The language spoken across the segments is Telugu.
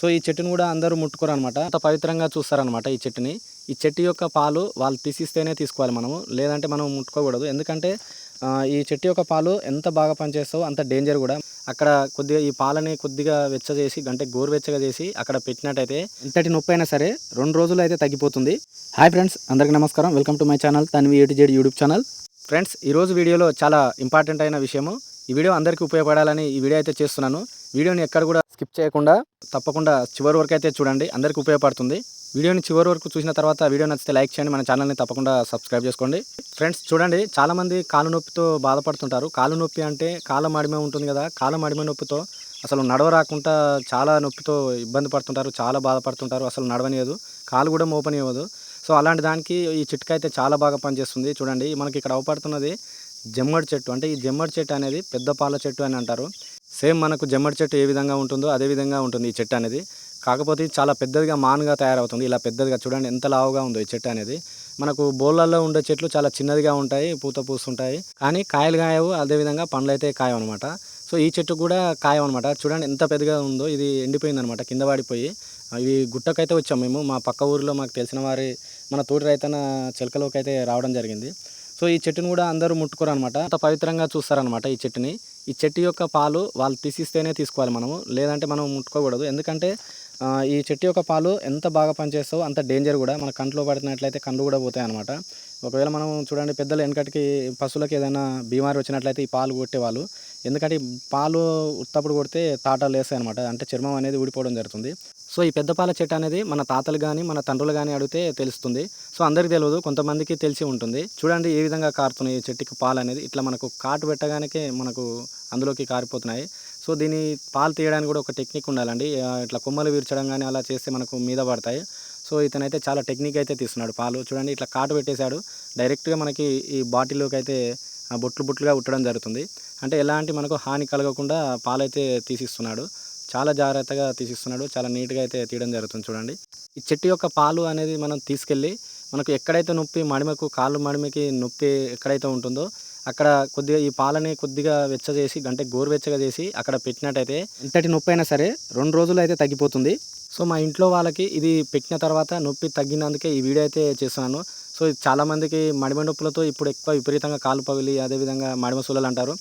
సో ఈ చెట్టును కూడా అందరూ ముట్టుకోరు అనమాట అంత పవిత్రంగా చూస్తారనమాట ఈ చెట్టుని. ఈ చెట్టు యొక్క పాలు వాళ్ళు తీసిస్తేనే తీసుకోవాలి మనము. లేదంటే మనం ముట్టుకోకూడదు. ఎందుకంటే ఈ చెట్టు యొక్క పాలు ఎంత బాగా పనిచేస్తావో అంత డేంజర్ కూడా. అక్కడ కొద్దిగా ఈ పాలని కొద్దిగా వెచ్చ చేసి అంటే గోరువెచ్చగా చేసి అక్కడ పెట్టినట్టయితే ఎంతటి నొప్పి అయినా సరే రెండు రోజులు అయితే తగ్గిపోతుంది. హాయ్ ఫ్రెండ్స్ అందరికీ నమస్కారం. Welcome to my channel Tanvi A to Z YouTube channel. Friends ఈరోజు వీడియోలో చాలా ఇంపార్టెంట్ అయిన విషయము. ఈ వీడియో అందరికీ ఉపయోగపడాలని ఈ వీడియో అయితే చేస్తున్నాను. వీడియోని ఎక్కడ కూడా స్కిప్ చేయకుండా తప్పకుండా చివరి వరకు అయితే చూడండి. అందరికీ ఉపయోగపడుతుంది. వీడియోని చివరి వరకు చూసిన తర్వాత వీడియో నచ్చితే లైక్ చేయండి. మన ఛానల్ని తప్పకుండా సబ్స్క్రైబ్ చేసుకోండి. ఫ్రెండ్స్ చూడండి చాలామంది కాలు నొప్పితో బాధపడుతుంటారు. కాలు నొప్పి అంటే కాళ్ళ మడిమ ఉంటుంది కదా. కాళ్ళ మడిమ నొప్పితో అసలు నడవ రాకుండా చాలా నొప్పితో ఇబ్బంది పడుతుంటారు చాలా బాధపడుతుంటారు. అసలు నడవనియదు. కాలు కూడా మోపనివ్వదు సో అలాంటి దానికి ఈ చిట్కా అయితే చాలా బాగా పనిచేస్తుంది. చూడండి మనకి ఇక్కడ అవపడుతున్నది జమ్మడి చెట్టు. అంటే ఈ జమ్మడి చెట్టు అనేది పెద్ద పాల చెట్టు అని అంటారు. సేమ్ మనకు జమ్మడి చెట్టు ఏ విధంగా ఉంటుందో అదే విధంగా ఉంటుంది ఈ చెట్టు అనేది. కాకపోతే చాలా పెద్దదిగా మానుగా తయారవుతుంది. ఇలా పెద్దదిగా చూడండి ఎంత లావుగా ఉందో ఈ చెట్టు అనేది. మనకు బోళ్ళల్లో ఉండే చెట్లు చాలా చిన్నదిగా ఉంటాయి పూత పూస్తుంటాయి. కానీ కాయలు కాయవు అదేవిధంగా పండ్లు అయితే కాయవు అనమాట సో ఈ చెట్టు కూడా కాయం అనమాట చూడండి ఎంత పెద్దగా ఉందో ఇది ఎండిపోయింది అనమాట కింద పడిపోయి ఇవి గుట్టకైతే వచ్చాం మేము. మా పక్క ఊరిలో మాకు తెలిసిన వారి మన తోటి రైతన చిలకలోకి అయితే రావడం జరిగింది. సో ఈ చెట్టును కూడా అందరూ ముట్టుకోరు అనమాట అంత పవిత్రంగా చూస్తారనమాట ఈ చెట్టుని. ఈ చెట్టు యొక్క పాలు వాళ్ళు తీసిస్తేనే తీసుకోవాలి మనము. లేదంటే మనం ముట్టుకోకూడదు. ఎందుకంటే ఈ చెట్టు యొక్క పాలు ఎంత బాగా పనిచేస్తావో అంత డేంజర్ కూడా. మన కంట్లో పడినట్లయితే కళ్ళు కూడా పోతాయి అనమాట ఒకవేళ మనం చూడండి పెద్దలు వెనకటికి పశువులకు ఏదైనా బీమారి వచ్చినట్లయితే ఈ పాలు కొట్టేవాళ్ళు ఎందుకంటే ఈ పాలు ఉత్తప్పుడు కొడితే తాటాలు వేస్తాయి అనమాట అంటే చర్మం అనేది ఊడిపోవడం జరుగుతుంది. సో ఈ పెద్ద పాల చెట్టు అనేది మన తాతలు కానీ మన తండ్రులు కానీ అడిగితే తెలుస్తుంది. సో అందరికీ తెలియదు. కొంతమందికి తెలిసి ఉంటుంది. చూడండి ఏ విధంగా కారుతున్నాయి ఈ చెట్టుకి పాలు అనేది. ఇట్లా మనకు కాటు పెట్టగానే మనకు అందులోకి కారిపోతున్నాయి. సో దీన్ని పాలు తీయడానికి కూడా ఒక టెక్నిక్ ఉండాలండి. ఇట్లా కొమ్మలు విరచడం కానీ అలా చేస్తే మనకు మీద పడతాయి. సో ఇతనైతే చాలా టెక్నిక్ అయితే తీస్తున్నాడు పాలు. చూడండి ఇట్లా కాటు పెట్టేశాడు. డైరెక్ట్గా మనకి ఈ బాటిల్లోకి అయితే బొట్లు బొట్లుగా ఉట్టడం జరుగుతుంది. అంటే ఎలాంటి మనకు హాని కలగకుండా పాలైతే తీసిస్తున్నాడు. చాలా జాగ్రత్తగా తీసిస్తున్నాడు. చాలా నీట్గా అయితే తీయడం జరుగుతుంది చూడండి. ఈ చెట్టు యొక్క పాలు అనేది మనం తీసుకెళ్ళి మనకు ఎక్కడైతే నొప్పి మడిమకు కాళ్ళు మడిమకి నొప్పి ఎక్కడైతే ఉంటుందో అక్కడ కొద్దిగా ఈ పాలని కొద్దిగా వెచ్చ చేసి అంటే గోరువెచ్చగా చేసి అక్కడ పెట్టినట్టయితే ఎంతటి నొప్పి అయినా సరే రెండు రోజులు అయితే తగ్గిపోతుంది. సో మా ఇంట్లో వాళ్ళకి ఇది పెట్టిన తర్వాత నొప్పి తగ్గినందుకే ఈ వీడియో అయితే చేస్తున్నాను. సో చాలామందికి మడిమ నొప్పులతో ఇప్పుడు ఎక్కువ విపరీతంగా కాలు పగిలి అదేవిధంగా మడిమ సూలలు అంటారు.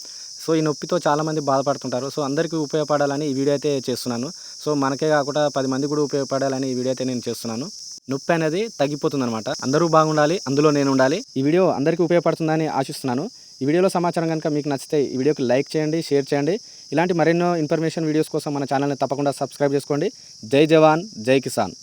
సో ఈ నొప్పితో చాలామంది బాధపడుతుంటారు. సో అందరికీ ఉపయోగపడాలని ఈ వీడియో అయితే చేస్తున్నాను. సో మనకే కాకుండా పది మంది కూడా ఉపయోగపడాలని ఈ వీడియో అయితే నేను చేస్తున్నాను. నొప్పి అనేది తగ్గిపోతుంది అందరూ బాగుండాలి అందులో నేను ఉండాలి. ఈ వీడియో అందరికీ ఉపయోగపడుతుందని ఆశిస్తున్నాను. ఈ వీడియోలో సమాచారం కనుక మీకు నచ్చితే ఈ వీడియోకి లైక్ చేయండి షేర్ చేయండి. ఇలాంటి మరెన్నో ఇన్ఫర్మేషన్ వీడియోస్ కోసం మన ఛానల్ని తప్పకుండా సబ్స్క్రైబ్ చేసుకోండి. జై జవాన్ జై కిసాన్.